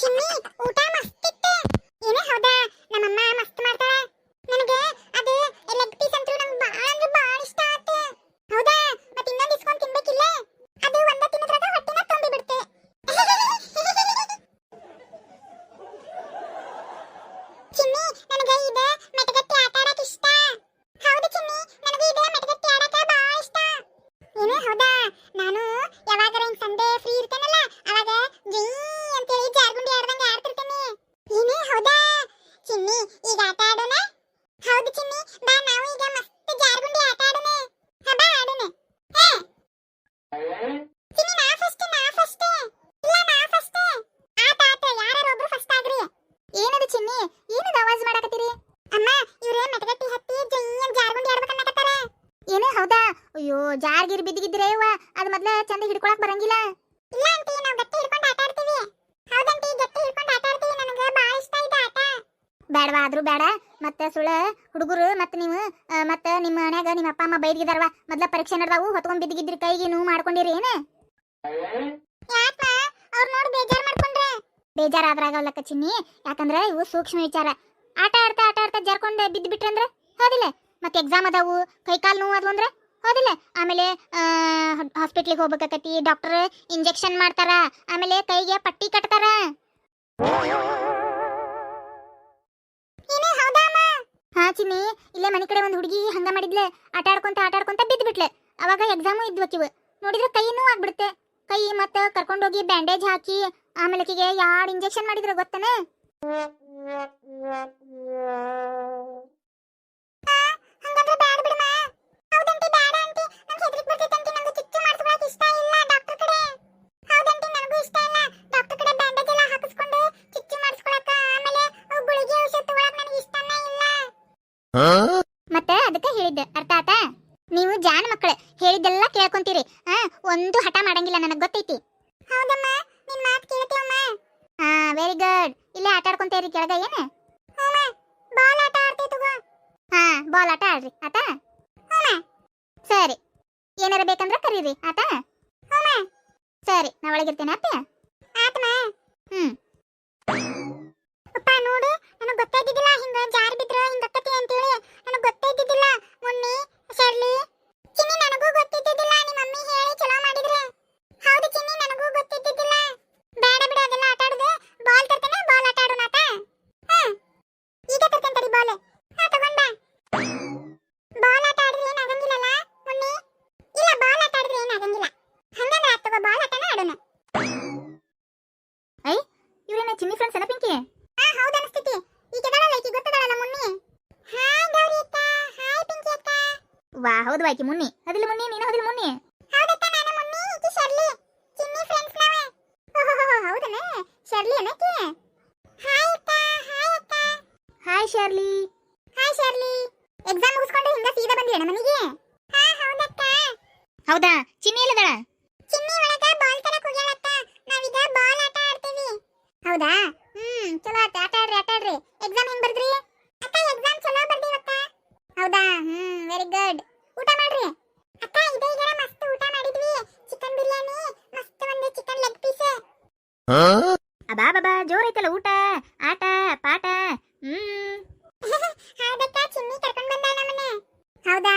ಚಿನ್ನಿ ಊಟ ಮಸ್ತಿತ್ತು ಏನೇ ಹೌದಾ ನಮ್ಮಮ್ಮ ಮಸ್ತ್ ಮಾಡ್ತಾಳ ನನಗೆ ಅದು ಲೆಗ್ ಪೀಸ್ ಅಂತೂ ನಂಗೆ ಭಾಳ ಅಂದ್ರೆ ಭಾಳ ಇಷ್ಟ ಆತು ಹೌದಾ ಮತ್ತೆ ಇನ್ನೊಂದು ಇಸ್ಕೊಂಡ್ ತಿನ್ಬೇಕಿಲ್ಲ ಅದು ಒಂದ ತಿನ್ನದ್ರಾಗ ಹೊಟ್ಟೆನ ತುಂಬಿ ಬಿಡ್ತೆ ಚಿನ್ನಿ ನನಗೆ ಇದು ಮೆಟಗಟ್ಟಿ ಆಟ ಆಡಕ್ ಇಷ್ಟ ಹೌದು ಚಿನ್ನಿ ನನಗೆ ಇದು ಮೆಟಗಟ್ಟಿ ಆಡಕ ಭಾಳ ಇಷ್ಟ ಏನೇ ಹೌದಾ ನಾನು ಯಾವಾಗಾರ ಹಿಂಗ್ ಸಂಡೇ ಫ್ರೀ ಇರ್ತೇನಲ್ಲ ಅವಾಗ ಜೀ ಅಂತೇಳಿ ಜಾರ್ಗುಂಡಿ ಆಡ್ದಂಗೆ ಆಡ್ತಿರ್ತೇನೆ ಏನೇ ಹೌದಾ ಚಿನ್ನಿ, ಈಗ ಆಟ ಆಡೋಣ? ಹೌದು ಚಿನ್ನಿ, ಬಾ ನಾವು ಈಗ ಮಸ್ತ್ ಜಾರ್ಗುಂಡಿ ಆಟ ಆಡೋಣ. ಬಾ ಆಡೋಣ. ಹೇ, ಚಿನ್ನಿ, ನಾ ಫಸ್ಟ್ ನಾ ಫಸ್ಟ್ ಇಲ್ಲ, ನಾ ಫಸ್ಟ್ ಆಟ ಆಟ ಯಾರು ಒಬ್ರು ಫಸ್ಟ್ ಆಗ್ರಿ ಚಿನ್ನಿ, ಏನದು ಆವಾಜ್ ಮಾಡಕತ್ತೀರಿ? ಅಮ್ಮ, ಇವ್ರೇ ಮೆಟಗಟ್ಟಿ ಹತ್ತಿ ಜೈಯನ್ ಜಾರ್ಗುಂಡಿ ಆಡ್ಬೇಕನ್ನಕತ್ತಾರ. ಏನು, ಹೌದಾ? ಅಯ್ಯೋ, ಜಾರ್ಗಿರ್ ಬಿದ್ದಿಗಿದ್ರೆ ಅವ್ವ ಅದ್ ಮೊದ್ಲ ಚಂದ ಹಿಡ್ಕೊಳಕ್ ಬರಂಗಿಲ್ಲ. ಇಲ್ಲ ನಾವು ಗಟ್ಟಿ ಬೇಡವಾ ಆದ್ರೂ ಬೇಡ. ಮತ್ತೆ ಸುಳ ಹುಡುಗರು ಮತ್ತೆ ನೀವು ಮತ್ತೆ ನಿಮ್ಮ ಮನ್ಯಾಗ ನಿಮ್ಮ ಅಪ್ಪ ಅಮ್ಮ ಬೈದಿದಾರವ? ಮೊದ್ಲ ಪರೀಕ್ಷೆ ನಡೆದಾವು ಹೊತ್ಕೊಂಡ್ ಬಿದ್ದಿದ್ರಿ ಕೈಗೆ ನೀವು ಮಾಡ್ಕೊಂಡಿರಿ ಏನ? ಅವ್ರು ನೋಡಿ ಬೇಜಾರ್ ಮಾಡ್ಕೊಂಡ್ರೆ. ಬೇಜಾರಾದ್ರಾಗಲ್ಲಕ್ಕ ಚಿನ್ನಿ. ಯಾಕಂದ್ರೆ ಇವು ಸೂಕ್ಷ್ಮ ವಿಚಾರ. ಆಟ ಆಡ್ತಾ ಆಟ ಆಡ್ತಾ ಜಾರ್ಕೊಂಡು ಬಿದ್ದು ಬಿಟ್ರಂದ್ರೆ ಹೌದಿಲ್ಲ. ಮತ್ತೆ ಎಕ್ಸಾಮ್ ಅದಾವು ಕೈ ಕಾಲು ನೋವು ಅದು ಅಂದ್ರೆ ಹೌದಿಲ್ಲ. ಆಮೇಲೆ ಹಾಸ್ಪಿಟ್ಲಿಗೆ ಹೋಗ್ಬೇಕಾಕತಿ ಡಾಕ್ಟರ್ ಇಂಜೆಕ್ಷನ್ ಮಾಡ್ತಾರ. ಆಮೇಲೆ ಕೈಗೆ ಪಟ್ಟಿ ಕಟ್ತಾರ. ಚಿನ್ನಿ, ಇಲ್ಲೇ ಮನೆ ಕಡೆ ಒಂದು ಹುಡುಗಿ ಹಂಗ ಮಾಡಿದ್ಲೆ ಆಟ ಆಡ್ಕೊಂತ ಆಟ ಆಡ್ಕೊಂತ ಬಿದ್ದು ಬಿಟ್ಲೆ ಅವಾಗ ಎಕ್ಸಾಮು ಇದ್ವಕ್ಕಿವು ನೋಡಿದ್ರೆ ಕೈ ನೋವು ಆಗ್ಬಿಡುತ್ತೆ. ಕೈ ಮತ್ತೆ ಕರ್ಕೊಂಡೋಗಿ ಬ್ಯಾಂಡೇಜ್ ಹಾಕಿ ಆಮೇಲೆ ಆಕಿಗೆ ಯಾರು ಇಂಜೆಕ್ಷನ್ ಮಾಡಿದ್ರು ಗೊತ್ತೇನೆ? ಮತ್ತೆ ಅದಕ್ಕೆ ಹೇಳಿದ್ದೆ. ಅರ್ಥ ಆತಾ? ನೀವು ಜಾನ್ ಮಕ್ಕಳು ಹೇಳಿದ್ದೆಲ್ಲ ಕೇಳ್ಕೊಂತೀರಿ. ಆ ಒಂದು ಹಠ ಮಾಡಂಗಿಲ್ಲ ನನಗೆ ಗೊತ್ತೈತಿ. ಹೌದಮ್ಮ ನಿನ್ ಮಾತು ಕೇಳ್ತೀವಮ್ಮ ಹಾ ವೆರಿ ಗುಡ್ ಇಲ್ಲೇ ಆಟ ಆಡ್ಕೊಂತೀರಿ ಕೆಳಗ ಏನು? ಬಾಲ್ ಆಟ ಆಡ್ತೀವಿ ತಗೋ. ಹಾ ಬಾಲ್ ಆಟ ಆಡ್ರಿ. ಆತ? ಸರಿ. ಏನಾರ ಬೇಕಂದ್ರೆ ಕರೀರಿ. ಆತ? ಸರಿ ನಾ ಒಳಗಿರ್ತೇನೆ ಅತ್ತೆ ಅಪ್ಪ ನೋಡು ನನಗೆ ಗೊತ್ತಾಗಿದ್ದಿಲ್ಲ ಹಿಂಗ ಜಾರಿ ಬಿದ್ರ, ಹಿಂಗ ಅಕ್ಕತಿ ಅಂತೇಳಿ. ನನಗೆ ಗೊತ್ತಾಗಿದ್ದಿಲ್ಲ ಮುನ್ನಿ, ಶರ್ಲಿ. ಚಿನ್ನಿ, ನನಗೂ ಗೊತ್ತಿದ್ದಿಲ್ಲ ನಿಮ್ಮ ಮಮ್ಮಿ ಹೇಳಿ ಚಲೋ ಮಾಡಿದ್ರೆ. ಹೌದು ಚಿನ್ನಿ, ನನಗೂ ಗೊತ್ತಿದ್ದಿದ್ದಿಲ್ಲ ಬೇಡ ಬಿಡ, ಅದೆಲ್ಲ ಆಟ ಬಾಲ್ ತರ್ತೇನೆ, ಬಾಲ್ ಆಟ ಆಡೋಣ ಹಾ ಈಗ ತರ್ತೇನೆ ತಡಿ ಬಾಲ್. ಹಾ, ತಗೊಂಡ ಬಾಲ್ ಆಟ ಆಡಿದ್ರೆ ಏನಾಗಂಗಿಲ್ಲಲ್ಲ ಮುನ್ನಿ? ಇಲ್ಲ, ಬಾಲ್ ಆಟ ಆಡಿದ್ರೆ ಏನಾಗಂಗಿಲ್ಲ ಹಂಗಂದ್ರೆ ಆತ್ ತಗೋ, ಬಾಲ್ ಆಟನ ಆಡೋಣ. ಐ ಇವ್ರೇನ ಚಿನ್ನಿ ಫ್ರೆಂಡ್ಸ್ ಏನ ಪಿಂಕಿ ಹಾ ಹೌದು ಅನಿಸ್ತೈತಿ ಈಗ ಅದಾಳಲ್ಲ ಈಕಿ ಗೊತ್ತದಾಳಲ್ಲ ಮುನ್ನಿ ಹಾಯ್ ಗೌರಿ ಅಕ್ಕ ಹಾಯ್ ಪಿಂಕಿ ಅಕ್ಕ ವಾ ಹೌದು ಆಕಿ ಮುನ್ನಿ. ಅದಿಲ್ಲ ಮುನ್ನಿ ನೀನು ಅದಿಲ್ಲ ಮುನ್ನಿ. ಹೌದಕ್ಕ ನಾನು ಮುನ್ನಿ ಈಕಿ ಶರ್ಲಿ. ಚಿನ್ನಿ ಫ್ರೆಂಡ್ಸ್ ನಾವೇ. ಓಹೋ ಹೌದನ? ಶರ್ಲಿ ಏನಕ್ಕೆ ಹಾಯ್ ಅಕ್ಕ ಹಾಯ್ ಅಕ್ಕ. Hi Shirley. Hi Shirley. Exam ಮುಗಿಸ್ಕೊಂಡು ಹಿಂಗ ಸೀದಾ ಬಂದಿರಣ ಮನೆಗೆ? ಹಾ ಹೌದಕ್ಕ. ಹೌದಾ? ಚಿನ್ನಿ ಇಲ್ಲದಳ ಚಿನ್ನಿ ಒಳಗ ಬಾಲ್ ತರಕ್ ಹೋಗ್ಯಾಳಕ್ಕ. ನಾವೀಗ ಬಾಲ್ ಆಟ ಆಡ್ತೀವಿ. ಹೌದಾ? ಹ್ಮ್ ಚಲೋ ಆತ. ಆಟ ಆಡ್ರಿ ಆಟ ಆಡ್ರಿ. ಎಕ್ಸಾಮ್ ಹೆಂಗ್ ಬರ್ದ್ರಿ? ಅಕ್ಕ ಎಕ್ಸಾಮ್ ಚಲೋ ಬರ್ದಿವಕ್ಕ. ಹೌದಾ? ಹ್ಮ್ ವೆರಿ ಗುಡ್ ಊಟ ಮಾಡ್ರಿ. ಅಕ್ಕ ಇದೇ ಈಗ ಮಸ್ತ್ ಊಟ ಮಾಡಿದ್ವಿ. ಚಿಕನ್ ಬಿರಿಯಾನಿ ಮಸ್ತ್ ಒಂದು ಚಿಕನ್ ಲೆಗ್ ಪೀಸ್ ಅಬಾ ಬಾಬಾ ಜೋರ್ ಐತಲ್ಲ ಊಟ. ಆಟ ಪಾಠ. ಹ್ಮ್. ಹೌದಕ್ಕ ಚಿನ್ನಿ ಕರ್ಕೊಂಡ್ ಬಂದಾಳ ನಮ್ಮನೆ. ಹೌದಾ?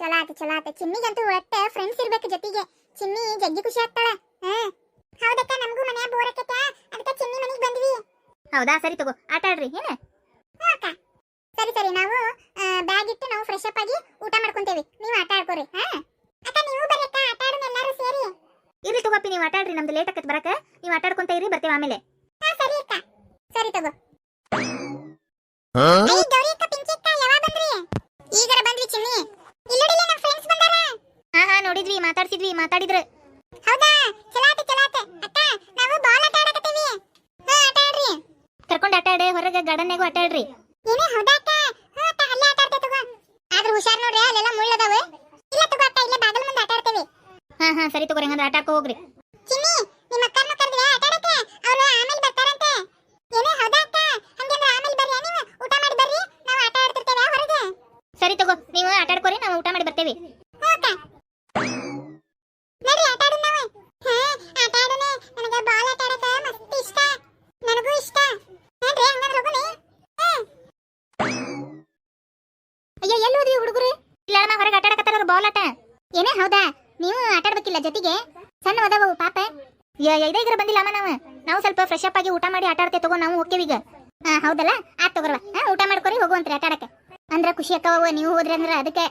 ಚಲೋ ಆತ ಚಲೋ ಆತ. ಚಿನ್ನಿಗಂತೂ ಒಟ್ಟೆ ಫ್ರೆಂಡ್ಸ್ ಇರ್ಬೇಕು ಜೊತೆಗೆ. ಚಿನ್ನಿ ಜಗ್ಗಿ ಖುಷಿ ಆಗ್ತಾಳ. ಹಾ. ಹೌದಕ್ಕ ನಮಗೂ ಮನ್ಯಾಗ ಬೋರ್ ಆಕೈತ. ಅದಕ್ಕೆ ಚಿನ್ನಿ ಮನೆಗೆ ಬಂದ್ವಿ. ಹೌದಾ? ಸರಿ ತಗೋ ಆಟ ಆಡ್ರಿ ಏನ? ಅಕ್ಕ. ಸರಿ ಸರಿ ನಾವು ಬ್ಯಾಗ್ ಇಟ್ಟು ನಾವು ಫ್ರೆಶ್ ಅಪ್ ಆಗಿ ಊಟ ಮಾಡ್ಕೊಂತೇವಿ. ನೀವು ಆಟ ಆಡ್ಕೊರಿ ಹಾ? ಅಕ್ಕ ನೀವು ಬರ್ರಿ ಅಕ್ಕ ಆಟ ಆಡೋಣ ಎಲ್ಲರೂ ಸೇರಿ. ಇರ್ಲಿ ತಗೋಪಿ ನೀವು ಆಟ ಆಡ್ರಿ ನಮ್ದು ಲೇಟ್ ಆಗತ್ತೆ ಬರಕ ನೀವು ಆಟ ಆಡ್ಕೊಂತ ಇರಿ ಬರ್ತೇವೆ ಆಮೇಲೆ. ಹಾ ಸರಿ ಅಕ್ಕ. ಸರಿ ತಗೋ. ಐ ಗೌರಿ ಅಕ್ಕ ಪಿಂಕಿ ಅಕ್ಕ ಯಾವಾಗ ಬಂದ್ರಿ? ಈಗರ ಬಂದ್ರಿ ಚಿನ್ನಿ. ಇಲ್ಲಡಿಲ್ಲ ನಮ್ಮ ಫ್ರೆಂಡ್ಸ್ ಬಂದಾರ? ಹಾ ಹಾ ನೋಡಿದ್ವಿ ಮಾತಾಡ್ಸಿದ್ವಿ ಮಾತಾಡಿದ್ರು. ಹೌದಾ? ಚಲಾತೆ ಚಲಾತೆ. ಅಕ್ಕ ನಾವು ಬಾಲ್ ಆಟ ಆಡಕತ್ತೀವಿ. ಹಾ ಆಟ ಆಡ್ರಿ. ಕರ್ಕೊಂಡು ಆಟ ಆಡಿ ಹೊರಗೆ ಗಾರ್ಡನ್ಯಾಗೂ ಆಟ ಆಡ್ರಿ. ಏನೇ ಹೌದಾ ಅಕ್ಕ ಹಾ ಅಕ್ಕ ಅಲ್ಲೇ ಆಟ ಆಡ್ತೇವೆ ತಗೋ ಆದ್ರೆ ಹುಷಾರ್ ನೋಡ್ರಿ ಅಲ್ಲೆಲ್ಲ ಮುಳ್ಳದಾವ. ಇಲ್ಲ ತಗೋ ಅಕ್ಕ ಇಲ್ಲೇ ಬಾಗಲ್ ಮುಂದೆ ಆಟ ಆಡ್ತೇವೆ. ಹಾ ಹಾ ಸರಿ ತಗೋರಿ ಹಂಗಂದ್ರೆ ಆಟ ಆಡ್ಕೊ ಹೋಗ್ರಿ. ಚಿನ್ನಿ ನಿಮ್ಮ ಅಕ್ಕನ ಕರೆದ್ರೆ ಆಟ ಆಡಕ್ಕೆ? ಅವ್ರು ಆಮೇಲೆ ಬರ್ತಾರಂತೆ. ಏನೇ ಹೌದಾ ಅಕ್ಕ? ಹಂಗಂದ್ರೆ ಆಮೇಲೆ ಬರ್ರಿ ನೀವು? ಊಟ ಮಾಡಿ ಬರ್ರಿ ನಾವು ಆಟ ಆಡ್ತಿರ್ತೇವೆ ಹೊರಗೆ. ಸರಿ ತಗೋ ನೀವು ಆಟ ಆಡ್ಕೋರಿ ನಾವು ಊಟ ಮಾಡಿ ಬರ್ತೇವೆ. ಅವಲಾಟ ಏನೇ ಹೌದಾ? ನೀವು ಆಟ ಆಡ್ಬೇಕಿಲ್ಲ ಜೊತೆಗೆ? ಸಣ್ಣ ಅದಾವು ಪಾಪ. ಇದೀಗರ ಬಂದಿಲ್ಲ ಅಮ್ಮ ನಾವು. ನಾವು ಸ್ವಲ್ಪ ಫ್ರೆಶ್ ಅಪ್ ಆಗಿ ಊಟ ಮಾಡಿ ಆಟ ಆಡ್ತೇವೆ ತಗೋ, ನಾವು ಹೋಗ್ತೇವೆ ಈಗ. ಹಾ ಹೌದಲ್ಲ? ಆತ್ ತಗೋರ್ವ. ಹಾ ಊಟ ಮಾಡ್ಕೊರಿ, ಹೋಗುವಂತ್ರಿ ಆಟ ಆಡಕ್ಕೆ. ಅಂದ್ರ ಖುಷಿ ಅಕ್ಕವ ನೀವು ಹೋದ್ರಿ ಅಂದ್ರ ಅದಕ್ಕೆ.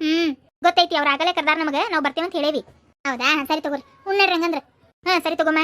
ಹ್ಮ್, ಗೊತ್ತೈತಿ, ಅವ್ರ ಆಗಲೇ ಕರ್ದಾರ ನಮಗೆ. ನಾವು ಬರ್ತೀವಿ ಅಂತ ಹೇಳೇವಿ. ಹೌದಾ? ಸರಿ ತಗೋರಿ. ಉಣ್ಣೇರಿ ಹಂಗಂದ್ರ. ಹಾ, ಸರಿ ತಗೋಮ್ಮ